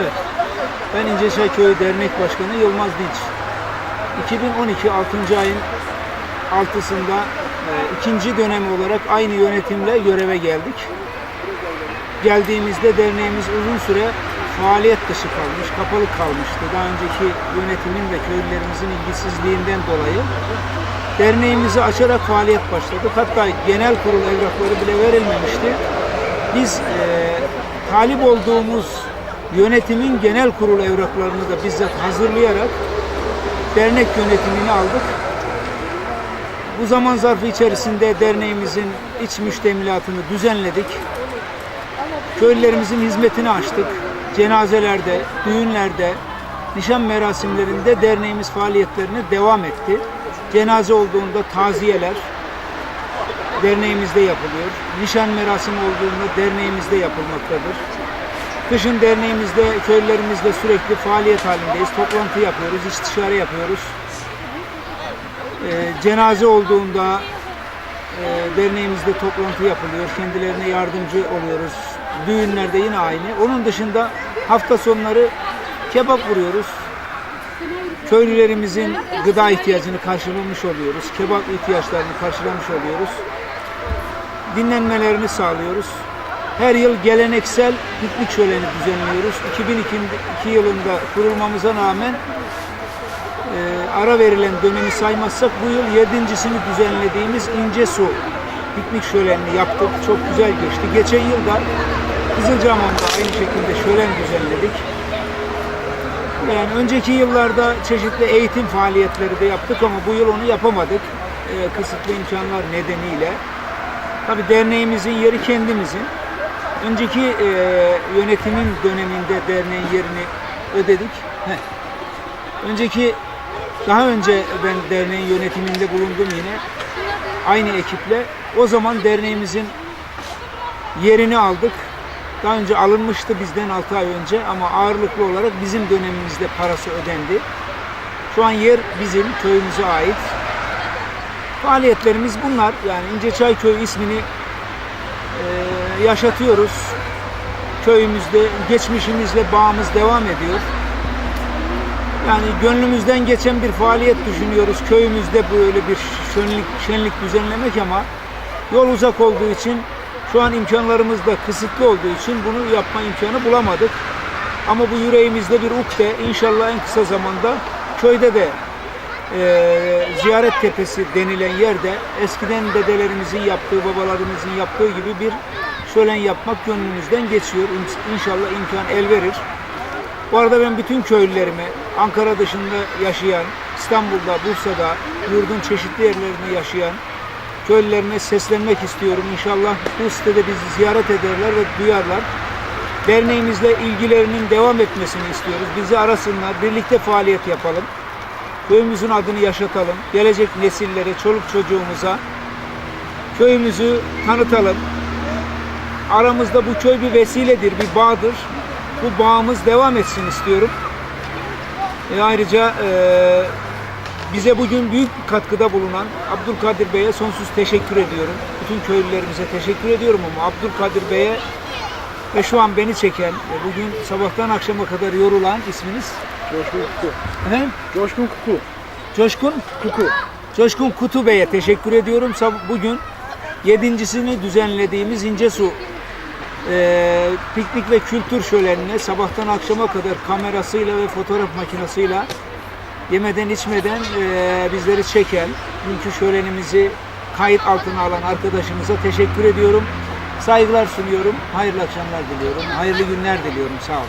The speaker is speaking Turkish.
Evet. Ben İnceçay Köyü Dernek Başkanı Yılmaz Dinç. 2012 6. ayın 6'sında e, ikinci dönem olarak aynı yönetimle göreve geldik. Geldiğimizde derneğimiz uzun süre faaliyet dışı kalmış, kapalı kalmıştı. Daha önceki yönetimin ve köylülerimizin ilgisizliğinden dolayı derneğimizi açarak faaliyet başladık. Hatta genel kurul evrakları bile verilmemişti. Biz e, talip olduğumuz yönetimin genel kurul evraklarını da bizzat hazırlayarak dernek yönetimini aldık. Bu zaman zarfı içerisinde derneğimizin iç müştemilatını düzenledik. Köylülerimizin hizmetini açtık. Cenazelerde, düğünlerde, nişan merasimlerinde derneğimiz faaliyetlerine devam etti. Cenaze olduğunda taziyeler derneğimizde yapılıyor. Nişan merasimi olduğunda derneğimizde yapılmaktadır. Kışın derneğimizde, köylülerimizle sürekli faaliyet halindeyiz. Toplantı yapıyoruz, istişare yapıyoruz. Ee, cenaze olduğunda e, derneğimizde toplantı yapılıyor. Kendilerine yardımcı oluyoruz. Düğünlerde yine aynı. Onun dışında hafta sonları kebap vuruyoruz. Köylülerimizin gıda ihtiyacını karşılamış oluyoruz. Kebap ihtiyaçlarını karşılamış oluyoruz. Dinlenmelerini sağlıyoruz. Her yıl geleneksel piknik şöleni düzenliyoruz. 2002 yılında kurulmamıza rağmen e, ara verilen dönemi saymazsak bu yıl yedincisini düzenlediğimiz İnce Su piknik şölenini yaptık. Çok güzel geçti. Geçen yıl da Kızılcahamam'da aynı şekilde şölen düzenledik. Yani önceki yıllarda çeşitli eğitim faaliyetleri de yaptık ama bu yıl onu yapamadık. E, kısıtlı imkanlar nedeniyle. Tabi derneğimizin yeri kendimizin. Önceki e, yönetimin döneminde derneğin yerini ödedik. Heh. Önceki daha önce ben derneğin yönetiminde bulundum yine. Aynı ekiple. O zaman derneğimizin yerini aldık. Daha önce alınmıştı bizden 6 ay önce ama ağırlıklı olarak bizim dönemimizde parası ödendi. Şu an yer bizim, köyümüze ait. Faaliyetlerimiz bunlar. Yani İnceçay Köyü ismini e, yaşatıyoruz. Köyümüzde geçmişimizle bağımız devam ediyor. Yani gönlümüzden geçen bir faaliyet düşünüyoruz. Köyümüzde böyle bir şenlik, şenlik düzenlemek ama yol uzak olduğu için şu an imkanlarımız da kısıtlı olduğu için bunu yapma imkanı bulamadık. Ama bu yüreğimizde bir ukde. İnşallah en kısa zamanda köyde de e, ziyaret tepesi denilen yerde eskiden dedelerimizin yaptığı, babalarımızın yaptığı gibi bir şölen yapmak gönlümüzden geçiyor. İn- İnşallah imkan el verir. Bu arada ben bütün köylülerime, Ankara dışında yaşayan, İstanbul'da, Bursa'da, yurdun çeşitli yerlerinde yaşayan köylülerime seslenmek istiyorum. İnşallah bu sitede bizi ziyaret ederler ve duyarlar. Derneğimizle ilgilerinin devam etmesini istiyoruz. Bizi arasınlar, birlikte faaliyet yapalım. Köyümüzün adını yaşatalım. Gelecek nesillere, çoluk çocuğumuza köyümüzü tanıtalım. Aramızda bu köy bir vesiledir, bir bağdır. Bu bağımız devam etsin istiyorum. E, ayrıca e, bize bugün büyük bir katkıda bulunan Abdülkadir Bey'e sonsuz teşekkür ediyorum. Bütün köylülerimize teşekkür ediyorum ama Abdülkadir Bey'e ve şu an beni çeken ve bugün sabahtan akşama kadar yorulan isminiz Coşkun Kuku. efendim? Coşkun Kuku. Coşkun Kuku. Coşkun Kutu Bey'e teşekkür ediyorum. Bugün yedincisini düzenlediğimiz İncesu e, piknik ve kültür şölenine sabahtan akşama kadar kamerasıyla ve fotoğraf makinesiyle yemeden içmeden e, bizleri çeken, bugünkü şölenimizi kayıt altına alan arkadaşımıza teşekkür ediyorum. Saygılar sunuyorum. Hayırlı akşamlar diliyorum. Hayırlı günler diliyorum. Sağ olun.